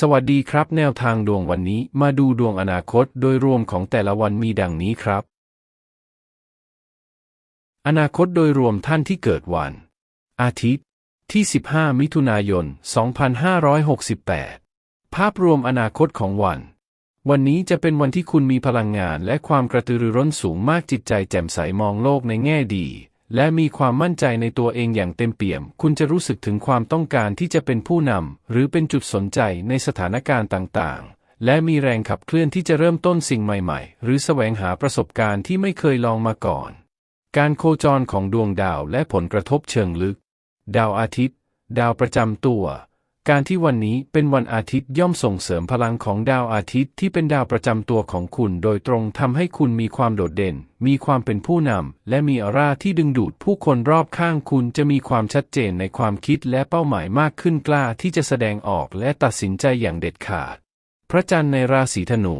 สวัสดีครับแนวทางดวงวันนี้มาดูดวงอนาคตโดยรวมของแต่ละวันมีดังนี้ครับ อนาคตโดยรวมท่านที่เกิดวัน อาทิตย์ ที่ 15 มิถุนายน 2568 ภาพรวมอนาคตของวัน วันนี้จะเป็นวันที่คุณมีพลังงานและความกระตือรือร้นสูงมากจิตใจแจ่มใสมองโลกในแง่ดี และมีความมั่นใจในตัวเองอย่างเต็มเปี่ยม คุณจะรู้สึกถึงความต้องการที่จะเป็นผู้นำหรือเป็นจุดสนใจในสถานการณ์ต่างๆ และมีแรงขับเคลื่อนที่จะเริ่มต้นสิ่งใหม่ๆ หรือแสวงหาประสบการณ์ที่ไม่เคยลองมาก่อน การโคจรของดวงดาวและผลกระทบเชิงลึก ดาวอาทิตย์ ดาวประจำตัว การที่วันนี้เป็นวันอาทิตย์ย่อมส่งเสริมพลังของดาวอาทิตย์ที่เป็นดาวประจำตัวของคุณโดยตรงทำให้คุณมีความโดดเด่น มีความเป็นผู้นำ และมีออร่าที่ดึงดูดผู้คนรอบข้างคุณจะมีความชัดเจนในความคิดและเป้าหมายมากขึ้นกล้าที่จะแสดงออกและตัดสินใจอย่างเด็ดขาด พระจันทร์ในราศีธนู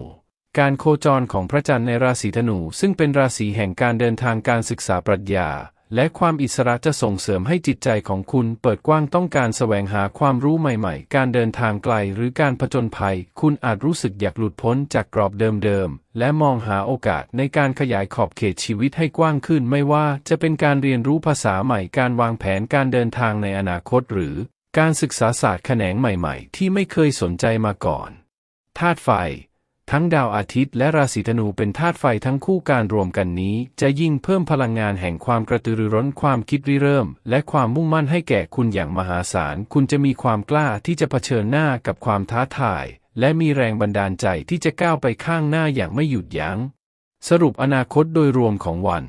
การโคจรของพระจันทร์ในราศีธนู ซึ่งเป็นราศีแห่งการเดินทางการศึกษาปรัชญา และความอิสระจะส่งเสริมให้จิตใจของคุณเปิดกว้างต้องการแสวงหาความรู้ใหม่ๆ การเดินทางไกลหรือการผจญภัย คุณอาจรู้สึกอยากหลุดพ้นจากกรอบเดิมๆ และมองหาโอกาสในการขยายขอบเขตชีวิตให้กว้างขึ้นไม่ว่าจะเป็นการเรียนรู้ภาษาใหม่การวางแผนการเดินทางในอนาคตหรือ การศึกษาศาสตร์แขนงใหม่ๆ ที่ไม่เคยสนใจมาก่อนธาตุไฟ ทั้งดาวอาทิตย์และราศีธนูเป็นธาตุไฟทั้งคู่การรวมกันนี้ จะยิ่งเพิ่มพลังงานแห่งความกระตือรือร้นความคิดริเริ่ม และความมุ่งมั่นให้แก่คุณอย่างมหาศาล คุณจะมีความกล้าที่จะเผชิญหน้ากับความท้าทาย และมีแรงบันดาลใจที่จะก้าวไปข้างหน้าอย่างไม่หยุดยัง้ง สรุปอนาคตโดยรวมของวัน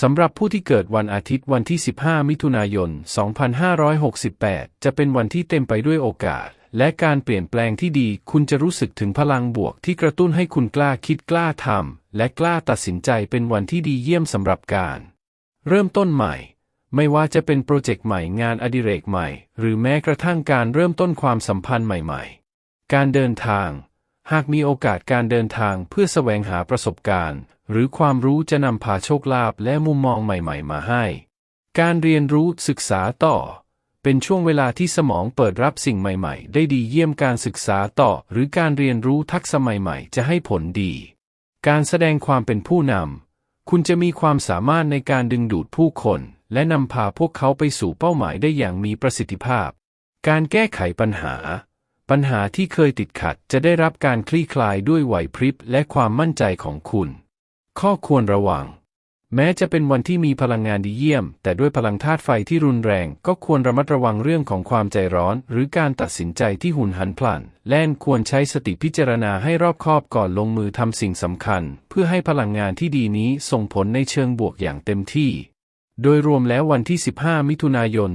สำหรับผู้ที่เกิดวันอาทิตย์วันที่ 15 มิถุนายน 2568 จะเป็นวันที่เต็มไปด้วยโอกาส และการเปลี่ยนแปลงที่ดี คุณจะรู้สึกถึงพลังบวกที่กระตุ้นให้คุณกล้าคิดกล้าทำและกล้าตัดสินใจเป็นวันที่ดีเยี่ยมสำหรับการ เริ่มต้นใหม่ ไม่ว่าจะเป็นโปรเจกต์ใหม่งานอดิเรกใหม่ หรือแม้กระทั่งการเริ่มต้นความสัมพันธ์ใหม่ ๆ การเดินทาง หากมีโอกาสการเดินทางเพื่อแสวงหาประสบการณ์ หรือความรู้จะนำพาโชคลาภและมุมมองใหม่ ๆ มาให้ การเรียนรู้ศึกษาต่อ เป็นช่วงเวลาที่สมองเปิดรับสิ่งใหม่ ๆ ได้ดีเยี่ยมการศึกษาต่อ หรือการเรียนรู้ทักษะใหม่ ๆ จะให้ผลดี การแสดงความเป็นผู้นำ คุณจะมีความสามารถในการดึงดูดผู้คน และนำพาพวกเขาไปสู่เป้าหมายได้อย่างมีประสิทธิภาพ การแก้ไขปัญหา ปัญหาที่เคยติดขัดจะได้รับการคลี่คลายด้วยไหวพริบและความมั่นใจของคุณ ข้อควรระวัง แม้จะเป็นวันที่มีพลังงานดีเยี่ยม แต่ด้วยพลังธาตุไฟที่รุนแรง ก็ควรระมัดระวังเรื่องของความใจร้อน หรือการตัดสินใจที่หุนหันพลัน แลนควรใช้สติพิจารณาให้รอบคอบก่อนลงมือทำสิ่งสำคัญ เพื่อให้พลังงานที่ดีนี้ส่งผลในเชิงบวกอย่างเต็มที่ โดยรวมแล้ววันที่ 15 มิถุนายน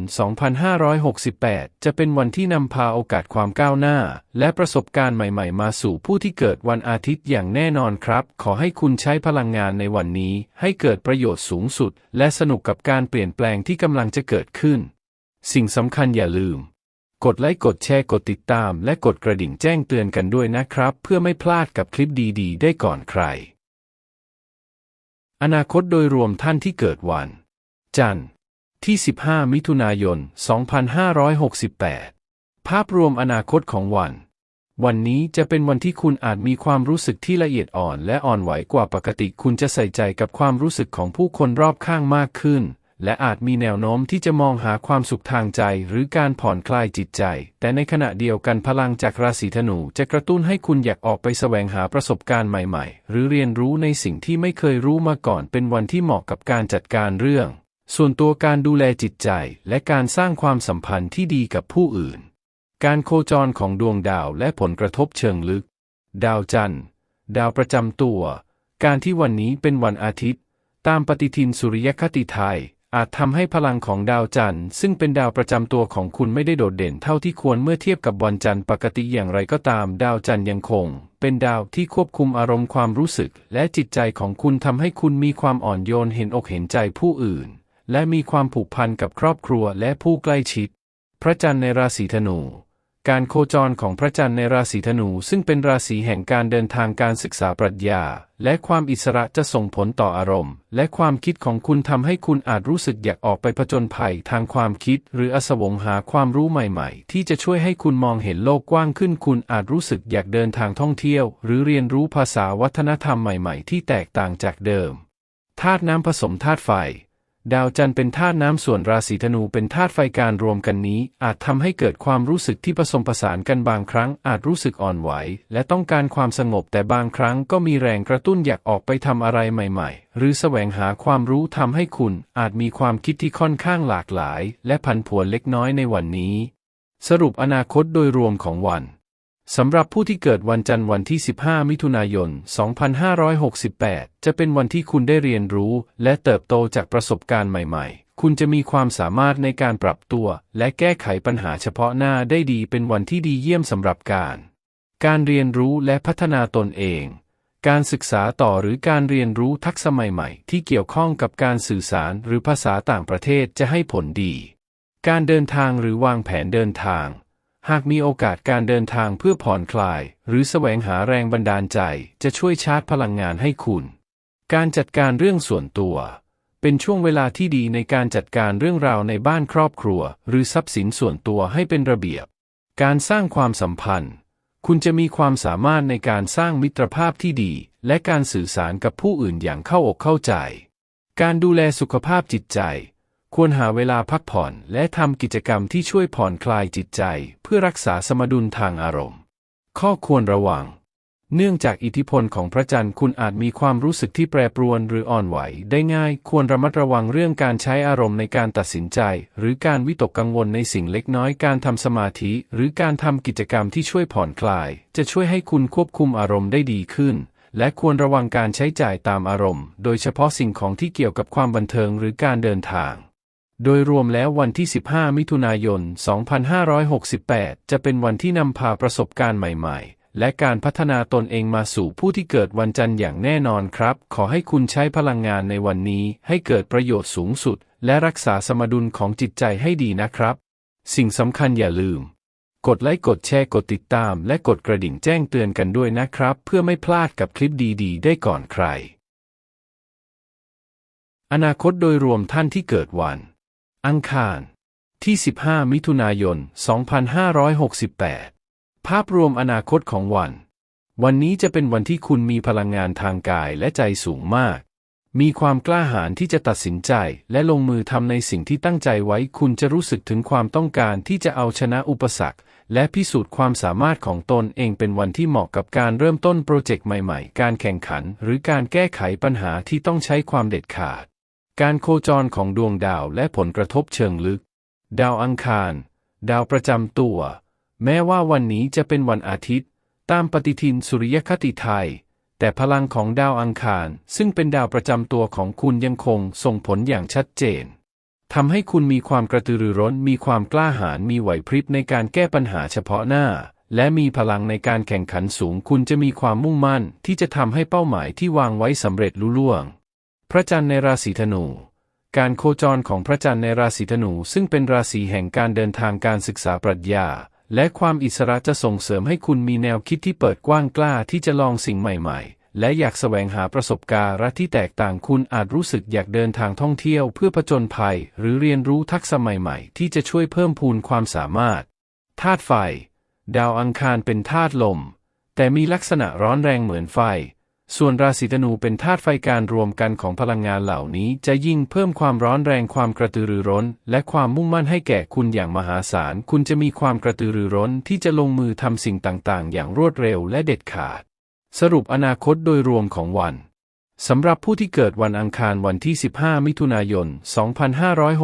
2568 จะเป็นวันที่นำพาโอกาสความก้าวหน้า และประสบการณ์ใหม่ๆ มาสู่ผู้ที่เกิดวันอาทิตย์อย่างแน่นอนครับ ขอให้คุณใช้พลังงานในวันนี้ ให้เกิดประโยชน์สูงสุด และสนุกกับการเปลี่ยนแปลงที่กำลังจะเกิดขึ้น สิ่งสำคัญอย่าลืม กดไลค์ กดแชร์ กดติดตาม และกดกระดิ่งแจ้งเตือนกันด้วยนะครับ เพื่อไม่พลาดกับคลิปดีๆ ได้ก่อนใคร อนาคตโดยรวมท่านที่เกิดวัน จันทร์ที่ 15 มิถุนายน 2568 ภาพรวมอนาคตของวัน วันนี้จะเป็นวันที่คุณอาจมีความรู้สึกที่ละเอียดอ่อนและอ่อนไหวกว่าปกติ คุณจะใส่ใจกับความรู้สึกของผู้คนรอบข้างมากขึ้น และอาจมีแนวโน้มที่จะมองหาความสุขทางใจหรือการผ่อนคลายจิตใจ แต่ในขณะเดียวกันพลังจากราศีธนูจะกระตุ้นให้คุณอยากออกไปแสวงหาประสบการณ์ใหม่ ๆ หรือเรียนรู้ในสิ่งที่ไม่เคยรู้มาก่อน เป็นวันที่เหมาะกับการจัดการเรื่อง ส่วนตัวการดูแลจิตใจและการสร้างความสัมพันธ์ที่ดีกับผู้อื่น การโคจรของดวงดาวและผลกระทบเชิงลึก ดาวจันทร์ ดาวประจำตัว การที่วันนี้เป็นวันอาทิตย์ ตามปฏิทินสุริยคติไทย อาจทำให้พลังของดาวจันทร์ ซึ่งเป็นดาวประจำตัวของคุณไม่ได้โดดเด่นเท่าที่ควรเมื่อเทียบกับวันจันทร์ปกติอย่างไรก็ตาม ดาวจันทร์ยังคง เป็นดาวที่ควบคุมอารมณ์ความรู้สึก และจิตใจของคุณทำให้คุณมีความอ่อนโยนเห็นอกเห็นใจผู้อื่น และมีความผูกพันกับครอบครัวและผู้ใกล้ชิด พระจันทร์ในราศีธนู การโคจรของพระจันทร์ในราศีธนู ซึ่งเป็นราศีแห่งการเดินทางการศึกษาปรัชญา และความอิสระจะส่งผลต่ออารมณ์ และความคิดของคุณทำให้คุณอาจรู้สึกอยากออกไปผจญภัยทางความคิด หรืออสวงหาความรู้ใหม่ ๆ ที่จะช่วยให้คุณมองเห็นโลกกว้างขึ้น คุณอาจรู้สึกอยากเดินทางท่องเที่ยว หรือเรียนรู้ภาษาวัฒนธรรมใหม่ ๆ ที่แตกต่างจากเดิมธาตุน้ำผสมธาตุไฟ ดาวจันทร์เป็นธาตุน้ำส่วนราศีธนูเป็นธาตุไฟการรวมกันนี้ อาจทำให้เกิดความรู้สึกที่ผสมผสานกันบางครั้ง อาจรู้สึกอ่อนไหว และต้องการความสงบแต่บางครั้งก็มีแรงกระตุ้นอยากออกไปทำอะไรใหม่ ๆ หรือแสวงหาความรู้ทำให้คุณ อาจมีความคิดที่ค่อนข้างหลากหลาย และผันผวนเล็กน้อยในวันนี้ สรุปอนาคตโดยรวมของวัน สำหรับผู้ที่เกิดวันจันทร์วันที่ 15 มิถุนายน 2568 จะเป็นวันที่คุณได้เรียนรู้ และเติบโตจากประสบการณ์ใหม่ ๆ คุณจะมีความสามารถในการปรับตัว และแก้ไขปัญหาเฉพาะหน้าได้ดีเป็นวันที่ดีเยี่ยมสำหรับการ การเรียนรู้และพัฒนาตนเอง การศึกษาต่อหรือการเรียนรู้ทักษะใหม่ๆ ที่เกี่ยวข้องกับการสื่อสารหรือภาษาต่างประเทศจะให้ผลดี การเดินทางหรือวางแผนเดินทาง หากมีโอกาสการเดินทางเพื่อผ่อนคลาย หรือแสวงหาแรงบันดาลใจจะช่วยชาร์จพลังงานให้คุณ การจัดการเรื่องส่วนตัว เป็นช่วงเวลาที่ดีในการจัดการเรื่องราวในบ้านครอบครัว หรือทรัพย์สินส่วนตัวให้เป็นระเบียบ การสร้างความสัมพันธ์ คุณจะมีความสามารถในการสร้างมิตรภาพที่ดี และการสื่อสารกับผู้อื่นอย่างเข้าอกเข้าใจ การดูแลสุขภาพจิตใจ ควรหาเวลาพักผ่อนและทำกิจกรรมที่ช่วยผ่อนคลายจิตใจ เพื่อรักษาสมดุลทางอารมณ์ ข้อควรระวัง เนื่องจากอิทธิพลของพระจันทร์คุณอาจมีความรู้สึกที่แปรปรวนหรืออ่อนไหวได้ง่าย ควรระมัดระวังเรื่องการใช้อารมณ์ในการตัดสินใจ หรือการวิตกกังวลในสิ่งเล็กน้อยการทำสมาธิ หรือการทำกิจกรรมที่ช่วยผ่อนคลาย จะช่วยให้คุณควบคุมอารมณ์ได้ดีขึ้นและควรระวังการใช้จ่ายตามอารมณ์ โดยเฉพาะสิ่งของที่เกี่ยวกับความบันเทิงหรือการเดินทาง โดยรวมแล้ววันที่ 15 มิถุนายน 2568 จะเป็นวันที่นำพาประสบการณ์ใหม่ๆ และการพัฒนาตนเองมาสู่ผู้ที่เกิดวันจันทร์อย่างแน่นอนครับ ขอให้คุณใช้พลังงานในวันนี้ให้เกิดประโยชน์สูงสุด และรักษาสมดุลของจิตใจให้ดีนะครับ สิ่งสำคัญอย่าลืม กดไลค์ กดแชร์ กดติดตาม และกดกระดิ่งแจ้งเตือนกันด้วยนะครับ เพื่อไม่พลาดกับคลิปดีๆ ได้ก่อนใคร อนาคตโดยรวมท่านที่เกิดวัน อังคาร ที่ 15 มิถุนายน 2568 ภาพรวมอนาคตของวัน วันนี้จะเป็นวันที่คุณมีพลังงานทางกายและใจสูงมาก มีความกล้าหาญที่จะตัดสินใจและลงมือทำในสิ่งที่ตั้งใจไว้ คุณจะรู้สึกถึงความต้องการที่จะเอาชนะอุปสรรค และพิสูจน์ความสามารถของตนเองเป็นวันที่เหมาะกับการเริ่มต้นโปรเจกต์ใหม่ ๆ การแข่งขัน หรือการแก้ไขปัญหาที่ต้องใช้ความเด็ดขาด การโคจรของดวงดาวและผลกระทบเชิงลึก ดาวอังคาร ดาวประจำตัว แม้ว่าวันนี้จะเป็นวันอาทิตย์ ตามปฏิทินสุริยคติไทย แต่พลังของดาวอังคารซึ่งเป็นดาวประจำตัวของคุณยังคงส่งผลอย่างชัดเจนทำให้คุณมีความกระตือรือร้น มีความกล้าหาญ มีไหวพริบในการแก้ปัญหาเฉพาะหน้า และมีพลังในการแข่งขันสูง คุณจะมีความมุ่งมั่นที่จะทำให้เป้าหมายที่วางไว้สำเร็จลุล่วง พระจันทร์ในราศีธนู การโคจรของพระจันทร์ในราศีธนูซึ่งเป็นราศีแห่งการเดินทางการศึกษาปรัชญา และความอิสระจะส่งเสริมให้คุณมีแนวคิดที่เปิดกว้างกล้าที่จะลองสิ่งใหม่ ๆ และอยากแสวงหาประสบการณ์ที่แตกต่างคุณอาจรู้สึกอยากเดินทางท่องเที่ยวเพื่อผจญภัย หรือเรียนรู้ทักษะใหม่ๆ ที่จะช่วยเพิ่มพูนความสามารถธาตุไฟ ดาวอังคารเป็นธาตุลม แต่มีลักษณะร้อนแรงเหมือนไฟ ส่วนราศีธนูเป็นธาตุไฟการรวมกันของพลังงานเหล่านี้จะยิ่งเพิ่มความร้อนแรงความกระตือรือร้น และความมุ่งมั่นให้แก่คุณอย่างมหาศาล คุณจะมีความกระตือรือร้นที่จะลงมือทำสิ่งต่างๆ อย่างรวดเร็วและเด็ดขาด สรุปอนาคตโดยรวมของวัน สำหรับผู้ที่เกิดวันอังคารวันที่ 15 มิถุนายน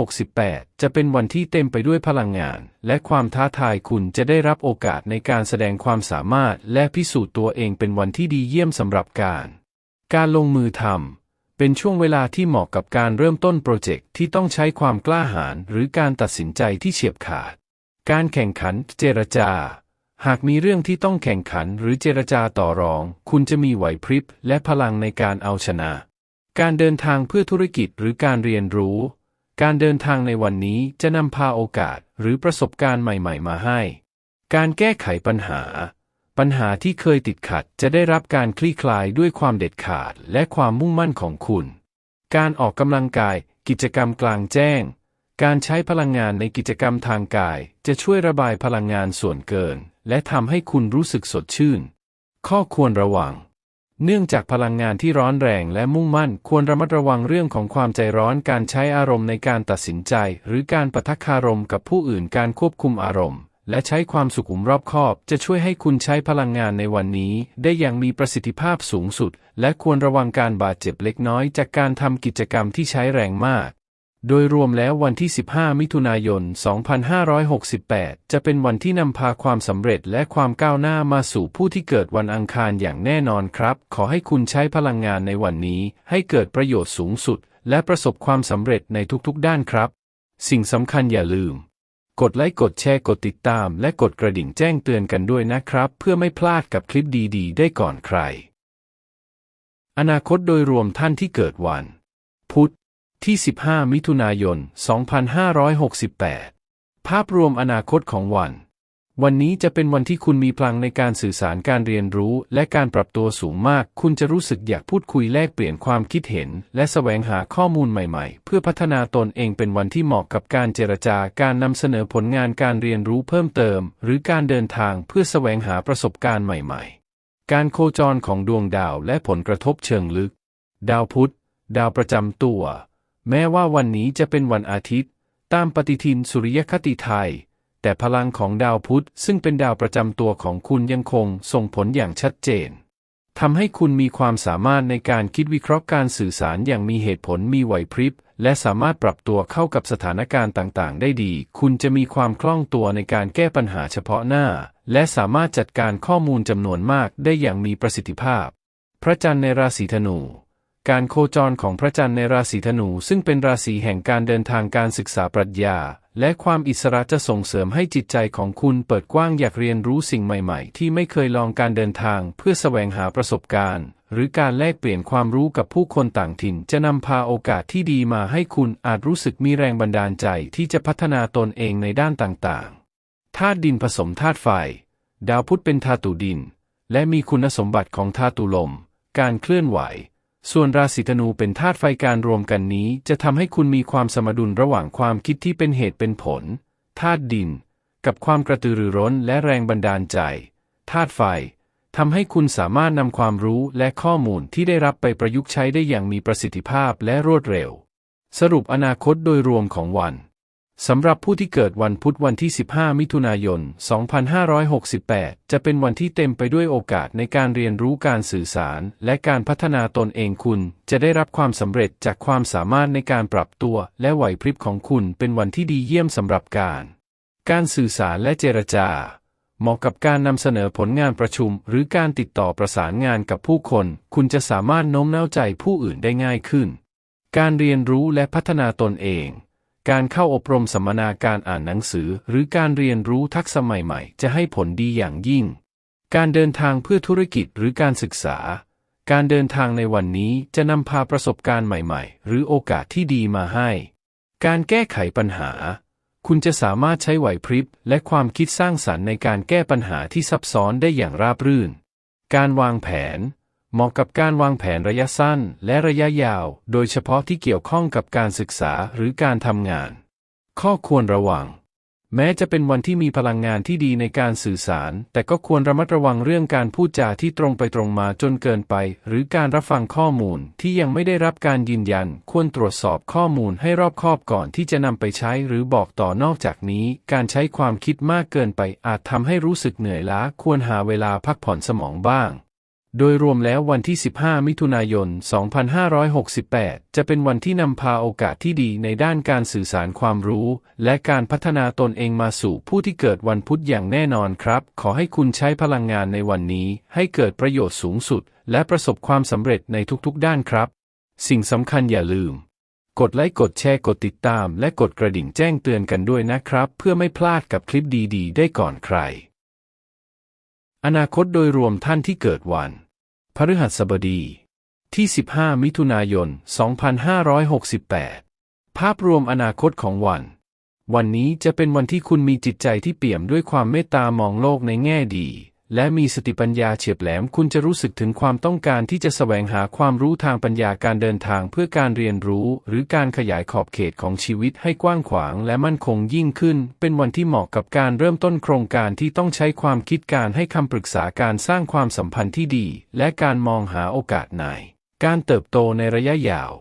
2568 จะเป็นวันที่เต็มไปด้วยพลังงาน และความท้าทายคุณจะได้รับโอกาสในการแสดงความสามารถ และพิสูจน์ตัวเองเป็นวันที่ดีเยี่ยมสำหรับการ การลงมือทำเป็นช่วงเวลาที่เหมาะกับการเริ่มต้นโปรเจกต์ที่ต้องใช้ความกล้าหาญหรือการตัดสินใจที่เฉียบขาด การแข่งขันเจรจา หากมีเรื่องที่ต้องแข่งขันหรือเจรจาต่อรอง คุณจะมีไหวพริบและพลังในการเอาชนะ การเดินทางเพื่อธุรกิจหรือการเรียนรู้ การเดินทางในวันนี้จะนำพาโอกาสหรือประสบการณ์ใหม่ๆ มาให้ การแก้ไขปัญหา ปัญหาที่เคยติดขัดจะได้รับการคลี่คลายด้วยความเด็ดขาดและความมุ่งมั่นของคุณ การออกกำลังกาย กิจกรรมกลางแจ้ง การใช้พลังงานในกิจกรรมทางกาย จะช่วยระบายพลังงานส่วนเกิน และทำให้คุณรู้สึกสดชื่น ข้อควรระวัง เนื่องจากพลังงานที่ร้อนแรงและมุ่งมั่น ควรระมัดระวังเรื่องของความใจร้อนการใช้อารมณ์ในการตัดสินใจ หรือการปะทะคารมกับผู้อื่นการควบคุมอารมณ์ และใช้ความสุขุมรอบคอบ จะช่วยให้คุณใช้พลังงานในวันนี้ ได้อย่างมีประสิทธิภาพสูงสุด และควรระวังการบาดเจ็บเล็กน้อย จากการทำกิจกรรมที่ใช้แรงมาก โดยรวมแล้ววันที่ 15 มิถุนายน 2568 จะเป็นวันที่นำพาความสำเร็จและความก้าวหน้ามาสู่ผู้ที่เกิดวันอังคารอย่างแน่นอนครับ ขอให้คุณใช้พลังงานในวันนี้ ให้เกิดประโยชน์สูงสุด และประสบความสำเร็จในทุกๆ ด้านครับ สิ่งสำคัญอย่าลืม กดไลค์ กดแชร์ กดติดตาม และกดกระดิ่งแจ้งเตือนกันด้วยนะครับ เพื่อไม่พลาดกับคลิปดีๆ ได้ก่อนใคร อนาคตโดยรวมท่านที่เกิดวัน พุธ ที่ 15 มิถุนายน 2568 ภาพรวมอนาคตของวัน วันนี้จะเป็นวันที่คุณมีพลังในการสื่อสารการเรียนรู้ และการปรับตัวสูงมาก คุณจะรู้สึกอยากพูดคุยแลกเปลี่ยนความคิดเห็น และแสวงหาข้อมูลใหม่ๆ เพื่อพัฒนาตนเองเป็นวันที่เหมาะกับการเจรจาการนำเสนอผลงานการเรียนรู้เพิ่มเติม หรือการเดินทางเพื่อแสวงหาประสบการณ์ใหม่ๆ การโคจรของดวงดาวและผลกระทบเชิงลึก ดาวพุธ ดาวประจำตัว แม้ว่าวันนี้จะเป็นวันอาทิตย์ ตามปฏิทินสุริยคติไทย แต่พลังของดาวพุธซึ่งเป็นดาวประจำตัวของคุณยังคงส่งผลอย่างชัดเจนทำให้คุณมีความสามารถในการคิดวิเคราะห์การสื่อสารอย่างมีเหตุผลมีไหวพริบ และสามารถปรับตัวเข้ากับสถานการณ์ต่างๆ ได้ดี คุณจะมีความคล่องตัวในการแก้ปัญหาเฉพาะหน้า และสามารถจัดการข้อมูลจำนวนมากได้อย่างมีประสิทธิภาพ พระจันทร์ในราศีธนู การโคจรของพระจันทร์ในราศีธนูซึ่งเป็นราศีแห่งการเดินทางการศึกษาปรัชญา และความอิสระจะส่งเสริมให้จิตใจของคุณเปิดกว้างอยากเรียนรู้สิ่งใหม่ๆ ที่ไม่เคยลองการเดินทาง เพื่อแสวงหาประสบการณ์ หรือการแลกเปลี่ยนความรู้กับผู้คนต่างถิ่น จะนำพาโอกาสที่ดีมาให้คุณอาจรู้สึกมีแรงบันดาลใจที่จะพัฒนาตนเองในด้านต่างๆธาตุดินผสมธาตุไฟ ดาวพุธเป็นธาตุดิน และมีคุณสมบัติของธาตุลม การเคลื่อนไหว ส่วนราศีธนูเป็นธาตุไฟการรวมกันนี้ จะทำให้คุณมีความสมดุลระหว่างความคิดที่เป็นเหตุเป็นผลธาตุดิน กับความกระตือรือร้นและแรงบันดาลใจธาตุไฟทำให้คุณสามารถนำความรู้และข้อมูลที่ได้รับไปประยุกต์ใช้ได้อย่างมีประสิทธิภาพและรวดเร็ว สรุปอนาคตโดยรวมของวัน สำหรับผู้ที่เกิดวันพุธวันที่ 15 มิถุนายน 2568 จะเป็นวันที่เต็มไปด้วยโอกาสในการเรียนรู้การสื่อสาร และการพัฒนาตนเองคุณ จะได้รับความสำเร็จจากความสามารถในการปรับตัว และไหวพริบของคุณเป็นวันที่ดีเยี่ยมสำหรับการ การสื่อสารและเจรจา เหมาะกับการนำเสนอผลงานประชุม หรือการติดต่อประสานงานกับผู้คน คุณจะสามารถโน้มน้าวใจผู้อื่นได้ง่ายขึ้น การเรียนรู้และพัฒนาตนเอง การเข้าอบรมสัมมนาการอ่านหนังสือ หรือการเรียนรู้ทักษะใหม่ๆ จะให้ผลดีอย่างยิ่ง การเดินทางเพื่อธุรกิจหรือการศึกษา การเดินทางในวันนี้จะนำพาประสบการณ์ใหม่ๆ หรือโอกาสที่ดีมาให้ การแก้ไขปัญหา คุณจะสามารถใช้ไหวพริบ และความคิดสร้างสรรค์ในการแก้ปัญหาที่ซับซ้อนได้อย่างราบรื่น การวางแผน เหมาะกับการวางแผนระยะสั้นและระยะยาว โดยเฉพาะที่เกี่ยวข้องกับการศึกษาหรือการทำงาน ข้อควรระวัง แม้จะเป็นวันที่มีพลังงานที่ดีในการสื่อสาร แต่ก็ควรระมัดระวังเรื่องการพูดจาที่ตรงไปตรงมาจนเกินไป หรือการรับฟังข้อมูลที่ยังไม่ได้รับการยืนยัน ควรตรวจสอบข้อมูลให้รอบคอบก่อนที่จะนำไปใช้หรือบอกต่อนอกจากนี้ การใช้ความคิดมากเกินไปอาจทำให้รู้สึกเหนื่อยล้า ควรหาเวลาพักผ่อนสมองบ้าง โดยรวมแล้ววันที่ 15 มิถุนายน 2568 จะเป็นวันที่นำพาโอกาสที่ดีในด้านการสื่อสารความรู้ และการพัฒนาตนเองมาสู่ผู้ที่เกิดวันพุธอย่างแน่นอนครับ ขอให้คุณใช้พลังงานในวันนี้ ให้เกิดประโยชน์สูงสุด และประสบความสำเร็จในทุกๆ ด้านครับ สิ่งสำคัญอย่าลืม กดไลค์กดแชร์กดติดตาม และกดกระดิ่งแจ้งเตือนกันด้วยนะครับ เพื่อไม่พลาดกับคลิปดี ๆ ได้ก่อนใคร อนาคตโดยรวมท่านที่เกิดวัน พฤหัสบดี ที่ 15 มิถุนายน 2568 ภาพรวมอนาคตของวัน วันนี้จะเป็นวันที่คุณมีจิตใจที่เปี่ยมด้วยความเมตตามองโลกในแง่ดี และมีสติปัญญาเฉียบแหลมคุณจะรู้สึกถึงความต้องการที่จะแสวงหาความรู้ทางปัญญาการเดินทางเพื่อการเรียนรู้ หรือการขยายขอบเขตของชีวิตให้กว้างขวางและมั่นคงยิ่งขึ้น เป็นวันที่เหมาะกับการเริ่มต้นโครงการที่ต้องใช้ความคิดการให้คำปรึกษาการสร้างความสัมพันธ์ที่ดี และการมองหาโอกาสในการเติบโตในระยะยาว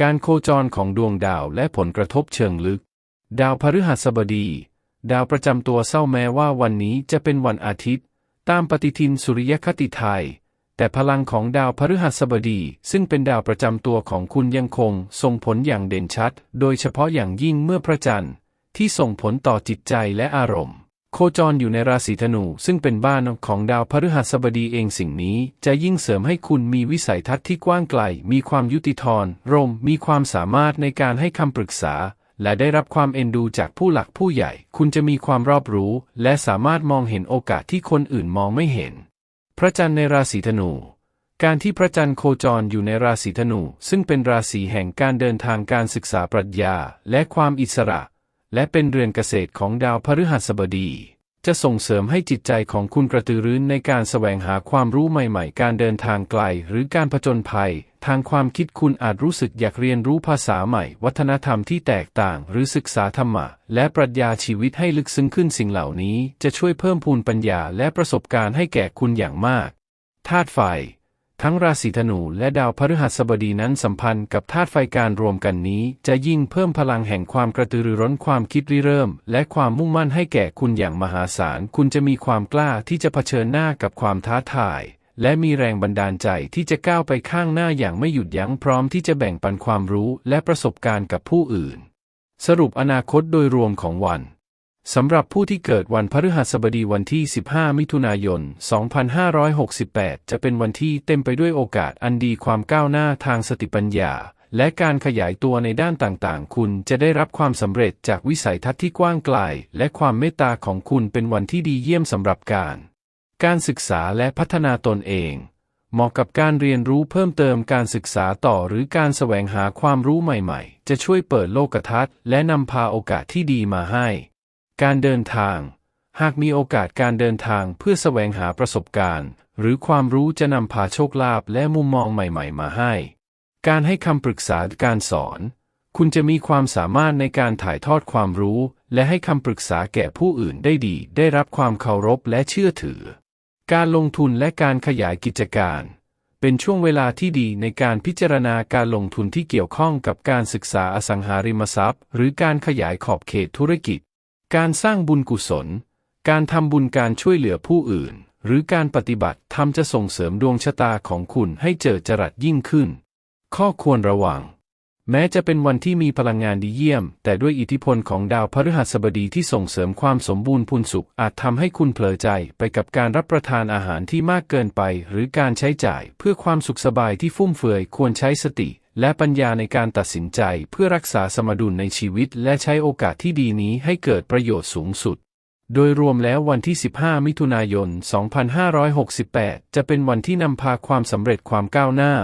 การโคจรของดวงดาวและผลกระทบเชิงลึก ดาวพฤหัสบดี ดาวประจำตัวเศร้าแม้ว่าวันนี้จะเป็นวันอาทิตย์ ตามปฏิทินสุริยคติไทย แต่พลังของดาวพฤหัสบดี ซึ่งเป็นดาวประจำตัวของคุณยังคงส่งผลอย่างเด่นชัด โดยเฉพาะอย่างยิ่งเมื่อพระจันทร์ ที่ส่งผลต่อจิตใจและอารมณ์ โคจรอยู่ในราศีธนู ซึ่งเป็นบ้านของดาวพฤหัสบดีเองสิ่งนี้ จะยิ่งเสริมให้คุณมีวิสัยทัศน์ที่กว้างไกล มีความยุติธรรมมีความสามารถในการให้คำปรึกษา และได้รับความเอ็นดูจากผู้หลักผู้ใหญ่ คุณจะมีความรอบรู้ และสามารถมองเห็นโอกาสที่คนอื่นมองไม่เห็น พระจันทร์ในราศีธนู การที่พระจันทร์โคจรอยู่ในราศีธนู ซึ่งเป็นราศีแห่งการเดินทางการศึกษาปรัชญา และความอิสระ และเป็นเรือนเกษตรของดาวพฤหัสบดี จะส่งเสริมให้จิตใจของคุณกระตือรือร้นในการแสวงหาความรู้ใหม่ๆ การเดินทางไกล หรือการผจญภัย ทางความคิดคุณอาจรู้สึกอยากเรียนรู้ภาษาใหม่ วัฒนธรรมที่แตกต่าง หรือศึกษาธรรมะ และปรัชญาชีวิตให้ลึกซึ้งขึ้นสิ่งเหล่านี้ จะช่วยเพิ่มพูนปัญญาและประสบการณ์ให้แก่คุณอย่างมากธาตุไฟ ทั้งราศีธนูและดาวพฤหัสบดีนั้นสัมพันธ์กับธาตุไฟการรวมกันนี้ จะยิ่งเพิ่มพลังแห่งความกระตือรือร้นความคิดริเริ่ม และความมุ่งมั่นให้แก่คุณอย่างมหาศาล คุณจะมีความกล้าที่จะเผชิญหน้ากับความท้าทาย และมีแรงบันดาลใจที่จะก้าวไปข้างหน้าอย่างไม่หยุดยั้งพร้อมที่จะแบ่งปันความรู้และประสบการณ์กับผู้อื่น สรุปอนาคตโดยรวมของวัน สำหรับผู้ที่เกิดวันพฤหัสบดีวันที่ 15 มิถุนายน 2568 จะเป็นวันที่เต็มไปด้วยโอกาสอันดีความก้าวหน้าทางสติปัญญา และการขยายตัวในด้านต่างๆ คุณจะได้รับความสำเร็จจากวิสัยทัศน์ที่กว้างไกล และความเมตตาของคุณเป็นวันที่ดีเยี่ยมสำหรับการ การศึกษาและพัฒนาตนเอง เหมาะกับการเรียนรู้เพิ่มเติมการศึกษาต่อหรือการแสวงหาความรู้ใหม่ ๆ จะช่วยเปิดโลกทัศน์ และนำพาโอกาสที่ดีมาให้ การเดินทาง หากมีโอกาสการเดินทางเพื่อแสวงหาประสบการณ์ หรือความรู้จะนำพาโชคลาภและมุมมองใหม่ ๆ มาให้ การให้คำปรึกษาการสอน คุณจะมีความสามารถในการถ่ายทอดความรู้ และให้คำปรึกษาแก่ผู้อื่นได้ดี ได้รับความเคารพและเชื่อถือ การลงทุนและการขยายกิจการเป็นช่วงเวลาที่ดีในการพิจารณาการลงทุนที่เกี่ยวข้องกับการศึกษาอสังหาริมทรัพย์ หรือการขยายขอบเขตธุรกิจ การสร้างบุญกุศล การทำบุญการช่วยเหลือผู้อื่น หรือการปฏิบัติธรรมจะส่งเสริมดวงชะตาของคุณให้เจิดจรัสยิ่งขึ้น ข้อควรระวัง แม้จะเป็นวันที่มีพลังงานดีเยี่ยม แต่ด้วยอิทธิพลของดาวพฤหัสบดีที่ส่งเสริมความสมบูรณ์พูนสุข อาจทำให้คุณเผลอใจไปกับการรับประทานอาหารที่มากเกินไป หรือการใช้จ่ายเพื่อความสุขสบายที่ฟุ่มเฟือยควรใช้สติ และปัญญาในการตัดสินใจเพื่อรักษาสมดุลในชีวิต และใช้โอกาสที่ดีนี้ให้เกิดประโยชน์สูงสุด โดยรวมแล้ววันที่ 15 มิถุนายน 2568 จะเป็นวันที่นำพาความสำเร็จความก้าวหน้า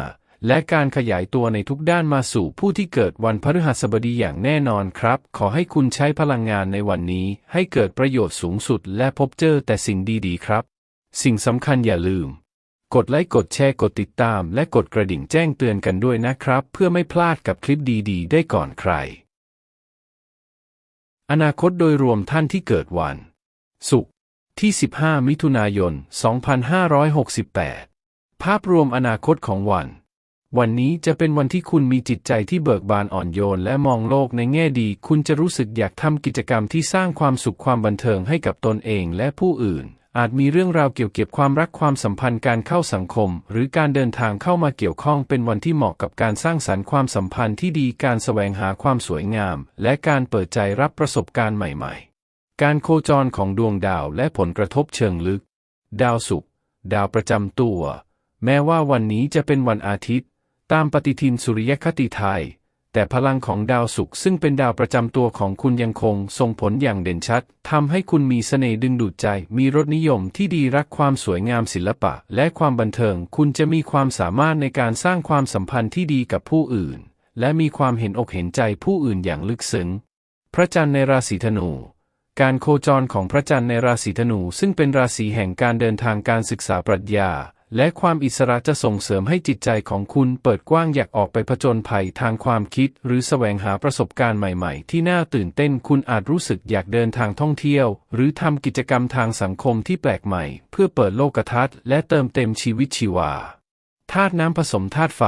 และการขยายตัวในทุกด้านมาสู่ผู้ที่เกิดวันพฤหัสบดีอย่างแน่นอนครับ ขอให้คุณใช้พลังงานในวันนี้ ให้เกิดประโยชน์สูงสุด และพบเจอแต่สิ่งดีๆ ครับ สิ่งสำคัญอย่าลืม กดไลค์กดแชร์กดติดตามและกดกระดิ่งแจ้งเตือนกันด้วยนะครับ เพื่อไม่พลาดกับคลิปดีๆ ได้ก่อนใคร อนาคตโดยรวมท่านที่เกิดวัน ศุกร์ที่ 15 มิถุนายน 2568 ภาพรวมอนาคตของวัน วันนี้จะเป็นวันที่คุณมีจิตใจที่เบิกบานอ่อนโยน และมองโลกในแง่ดี คุณจะรู้สึกอยากทำกิจกรรมที่สร้างความสุขความบันเทิงให้กับตนเองและผู้อื่น อาจมีเรื่องราวเกี่ยวเก็บความรักความสัมพันธ์การเข้าสังคม หรือการเดินทางเข้ามาเกี่ยวข้องเป็นวันที่เหมาะกับการสร้างสรรค์ความสัมพันธ์ที่ดีการแสวงหาความสวยงาม และการเปิดใจรับประสบการณ์ใหม่ ๆ การโคจรของดวงดาวและผลกระทบเชิงลึก ดาวศุกร์ดาวประจำตัว แม้ว่าวันนี้จะเป็นวันอาทิตย์ ตามปฏิทินสุริยคติไทย แต่พลังของดาวศุกร์ซึ่งเป็นดาวประจำตัวของคุณยังคงส่งผลอย่างเด่นชัดทำให้คุณมีเสน่ห์ดึงดูดใจ มีรสนิยมที่ดีรักความสวยงามศิลปะ และความบันเทิง คุณจะมีความสามารถในการสร้างความสัมพันธ์ที่ดีกับผู้อื่น และมีความเห็นอกเห็นใจผู้อื่นอย่างลึกซึ้ง พระจันทร์ในราศีธนูการโคจรของพระจันทร์ในราศีธนูซึ่งเป็นราศีแห่งการเดินทางการศึกษาปรัชญา และความอิสระจะส่งเสริมให้จิตใจของคุณเปิดกว้างอยากออกไปผจญภัยทางความคิด หรือแสวงหาประสบการณ์ใหม่ๆ ที่น่าตื่นเต้นคุณอาจรู้สึกอยากเดินทางท่องเที่ยว หรือทำกิจกรรมทางสังคมที่แปลกใหม่ เพื่อเปิดโลกทัศน์และเติมเต็มชีวิตชีวาธาตุน้ำผสมธาตุไฟ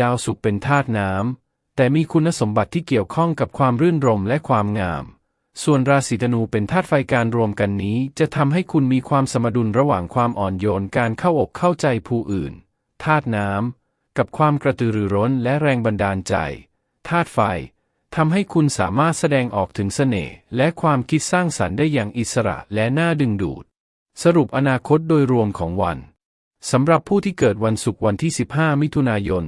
ดาวศุกร์เป็นธาตุน้ำแต่มีคุณสมบัติที่เกี่ยวข้องกับความรื่นรมและความงาม ส่วนราศีธนูเป็นธาตุไฟการรวมกันนี้ จะทำให้คุณมีความสมดุลระหว่างความอ่อนโยนการเข้าอกเข้าใจผู้อื่นธาตุน้ำกับความกระตือรือร้นและแรงบันดาลใจธาตุไฟทำให้คุณสามารถแสดงออกถึงเสน่ห์และความคิดสร้างสรรค์ได้อย่างอิสระและน่าดึงดูด สรุปอนาคตโดยรวมของวันสำหรับผู้ที่เกิดวันศุกร์วันที่ 15 มิถุนายน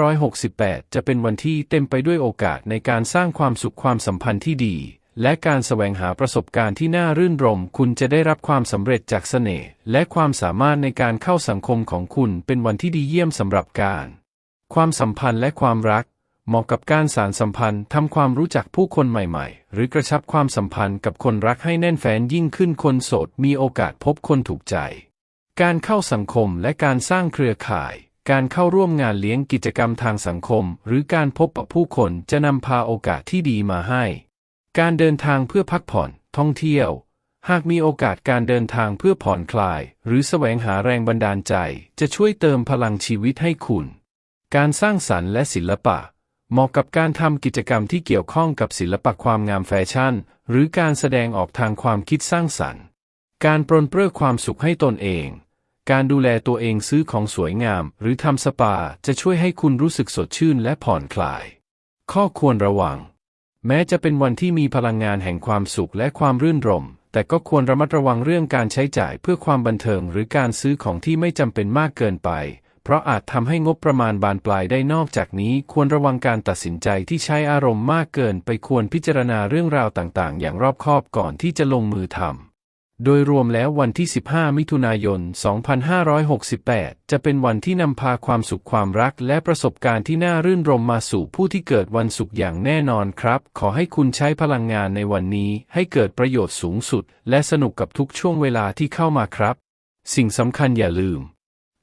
2568 จะเป็นวันที่เต็มไปด้วยโอกาสในการสร้างความสุขความสัมพันธ์ที่ดี และการแสวงหาประสบการณ์ที่น่ารื่นรม คุณจะได้รับความสำเร็จจากเสน่ห์และความสามารถในการเข้าสังคมของคุณเป็นวันที่ดีเยี่ยมสำหรับการ ความสัมพันธ์และความรัก เหมาะกับการสารสัมพันธ์ทำความรู้จักผู้คนใหม่ ๆ หรือกระชับความสัมพันธ์กับคนรักให้แน่นแฟ้นยิ่งขึ้นคนโสดมีโอกาสพบคนถูกใจ การเข้าสังคมและการสร้างเครือข่ายการเข้าร่วมงานเลี้ยงกิจกรรมทางสังคม หรือการพบปะผู้คนจะนำพาโอกาสที่ดีมาให้ การเดินทางเพื่อพักผ่อน ท่องเที่ยว หากมีโอกาสการเดินทางเพื่อผ่อนคลาย หรือแสวงหาแรงบันดาลใจ จะช่วยเติมพลังชีวิตให้คุณ การสร้างสรรค์และศิลปะ เหมาะกับการทำกิจกรรมที่เกี่ยวข้องกับศิลปะความงามแฟชั่น หรือการแสดงออกทางความคิดสร้างสรรค์ การปรนเปื้อความสุขให้ตนเอง การดูแลตัวเองซื้อของสวยงาม หรือทำสปาจะช่วยให้คุณรู้สึกสดชื่นและผ่อนคลาย ข้อควรระวัง แม้จะเป็นวันที่มีพลังงานแห่งความสุขและความรื่นรม แต่ก็ควรระมัดระวังเรื่องการใช้จ่ายเพื่อความบันเทิงหรือการซื้อของที่ไม่จำเป็นมากเกินไป เพราะอาจทำให้งบประมาณบานปลายได้นอกจากนี้ ควรระวังการตัดสินใจที่ใช้อารมณ์มากเกิน ไปควรพิจารณาเรื่องราวต่างๆ อย่างรอบคอบก่อนที่จะลงมือทำ โดยรวมแล้ววันที่ 15 มิถุนายน 2568 จะเป็นวันที่นำพาความสุขความรักและประสบการณ์ที่น่ารื่นรมมาสู่ผู้ที่เกิดวันศุกร์อย่างแน่นอนครับ ขอให้คุณใช้พลังงานในวันนี้ให้เกิดประโยชน์สูงสุด และสนุกกับทุกช่วงเวลาที่เข้ามาครับ สิ่งสำคัญอย่าลืม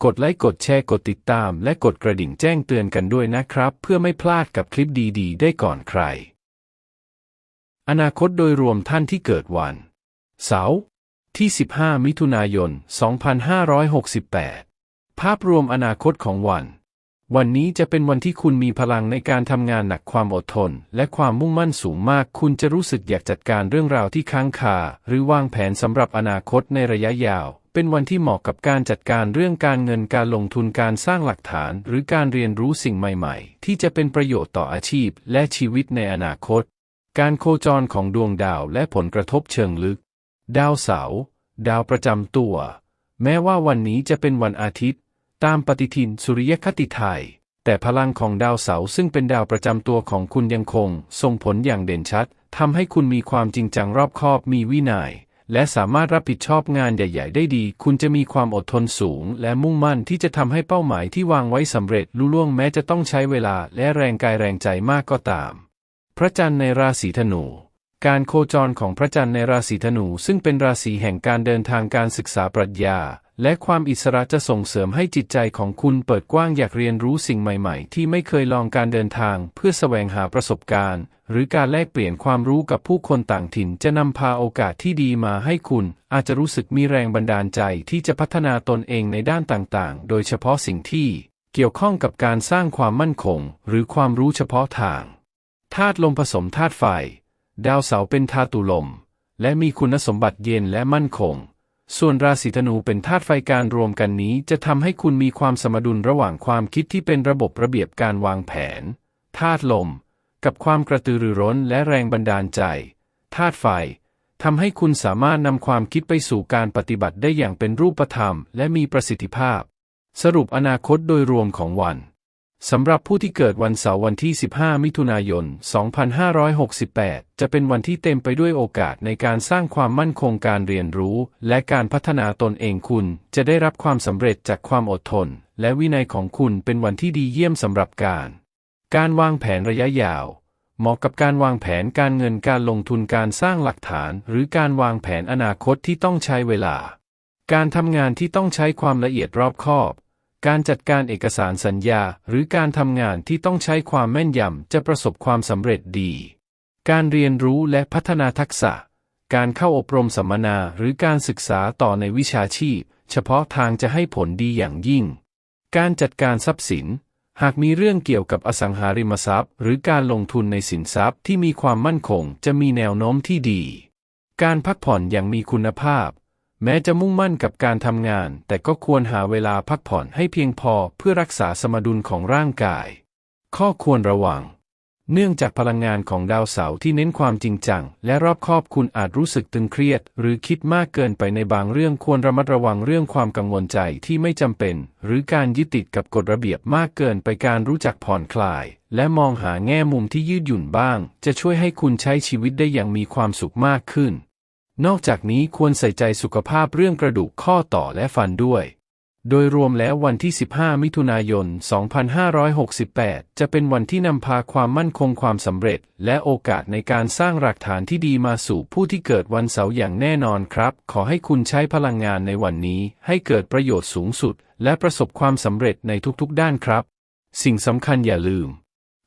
กดไลค์กดแชร์กดติดตาม และกดกระดิ่งแจ้งเตือนกันด้วยนะครับ เพื่อไม่พลาดกับคลิปดีๆ ได้ก่อนใคร อนาคตโดยรวมท่านที่เกิดวัน เสาร์ ที่ 15 มิถุนายน 2568 ภาพรวมอนาคตของวัน วันนี้จะเป็นวันที่คุณมีพลังในการทำงานหนักความอดทน และความมุ่งมั่นสูงมาก คุณจะรู้สึกอยากจัดการเรื่องราวที่ค้างคา หรือวางแผนสำหรับอนาคตในระยะยาว เป็นวันที่เหมาะกับการจัดการเรื่องการเงินการลงทุนการสร้างหลักฐาน หรือการเรียนรู้สิ่งใหม่ๆ ที่จะเป็นประโยชน์ต่ออาชีพ และชีวิตในอนาคต การโคจรของดวงดาวและผลกระทบเชิงลึก ดาวเสาร์ดาวประจำตัว แม้ว่าวันนี้จะเป็นวันอาทิตย์ ตามปฏิทินสุริยคติไทย แต่พลังของดาวเสาร์ซึ่งเป็นดาวประจำตัวของคุณยังคงส่งผลอย่างเด่นชัดทำให้คุณมีความจริงจังรอบคอบมีวินยัย และสามารถรับผิดชอบงานใหญ่ ๆ ได้ดี คุณจะมีความอดทนสูง และมุ่งมั่นที่จะทำให้เป้าหมายที่วางไว้สำเร็จลุล่วงแม้จะต้องใช้เวลาและแรงกายแรงใจมากก็ตาม พระจันทร์ในราศีธนู การโคจรของพระจันทร์ในราศีธนู ซึ่งเป็นราศีแห่งการเดินทางการศึกษาปรัชญา และความอิสระจะส่งเสริมให้จิตใจของคุณเปิดกว้างอยากเรียนรู้สิ่งใหม่ๆ ที่ไม่เคยลองการเดินทาง เพื่อแสวงหาประสบการณ์ หรือการแลกเปลี่ยนความรู้กับผู้คนต่างถิ่นจะนำพาโอกาสที่ดีมาให้คุณ อาจจะรู้สึกมีแรงบันดาลใจที่จะพัฒนาตนเองในด้านต่างๆ โดยเฉพาะสิ่งที่เกี่ยวข้องกับการสร้างความมั่นคง หรือความรู้เฉพาะทางธาตุลมผสมธาตุไฟ ดาวเสาร์เป็นธาตุลม และมีคุณสมบัติเย็นและมั่นคง ส่วนราศีธนูเป็นธาตุไฟการรวมกันนี้ จะทำให้คุณมีความสมดุลระหว่างความคิดที่เป็นระบบระเบียบการวางแผนธาตุลม กับความกระตือรือร้นและแรงบันดาลใจธาตุไฟทำให้คุณสามารถนำความคิดไปสู่การปฏิบัติได้อย่างเป็นรูปธรรม และมีประสิทธิภาพ สรุปอนาคตโดยรวมของวัน สำหรับผู้ที่เกิดวันเสาร์วันที่ 15 มิถุนายน 2568 จะเป็นวันที่เต็มไปด้วยโอกาสในการสร้างความมั่นคงการเรียนรู้ และการพัฒนาตนเองคุณ จะได้รับความสำเร็จจากความอดทน และวินัยของคุณเป็นวันที่ดีเยี่ยมสำหรับการ การวางแผนระยะยาว เหมาะกับการวางแผนการเงินการลงทุนการสร้างหลักฐาน หรือการวางแผนอนาคตที่ต้องใช้เวลา การทำงานที่ต้องใช้ความละเอียดรอบคอบ การจัดการเอกสารสัญญา หรือการทำงานที่ต้องใช้ความแม่นยำจะประสบความสำเร็จดี การเรียนรู้และพัฒนาทักษะ การเข้าอบรมสัมมนาหรือการศึกษาต่อในวิชาชีพ เฉพาะทางจะให้ผลดีอย่างยิ่ง การจัดการทรัพย์สิน หากมีเรื่องเกี่ยวกับอสังหาริมทรัพย์ หรือการลงทุนในสินทรัพย์ที่มีความมั่นคงจะมีแนวโน้มที่ดี การพักผ่อนอย่างมีคุณภาพ แม้จะมุ่งมั่นกับการทำงาน แต่ก็ควรหาเวลาพักผ่อนให้เพียงพอเพื่อรักษาสมดุลของร่างกาย ข้อควรระวัง เนื่องจากพลังงานของดาวเสาร์ที่เน้นความจริงจัง และรอบคอบคุณอาจรู้สึกตึงเครียด หรือคิดมากเกินไปในบางเรื่องควรระมัดระวังเรื่องความกังวลใจที่ไม่จำเป็น หรือการยึดติดกับกฎระเบียบมากเกินไปการรู้จักผ่อนคลาย และมองหาแง่มุมที่ยืดหยุ่นบ้าง จะช่วยให้คุณใช้ชีวิตได้อย่างมีความสุขมากขึ้น นอกจากนี้ควรใส่ใจสุขภาพเรื่องกระดูกข้อต่อและฟันด้วย โดยรวมแล้ววันที่ 15 มิถุนายน 2568 จะเป็นวันที่นำพาความมั่นคงความสำเร็จ และโอกาสในการสร้างหลักฐานที่ดีมาสู่ผู้ที่เกิดวันเสาร์อย่างแน่นอนครับ ขอให้คุณใช้พลังงานในวันนี้ ให้เกิดประโยชน์สูงสุด และประสบความสำเร็จในทุกๆ ด้านครับ สิ่งสำคัญอย่าลืม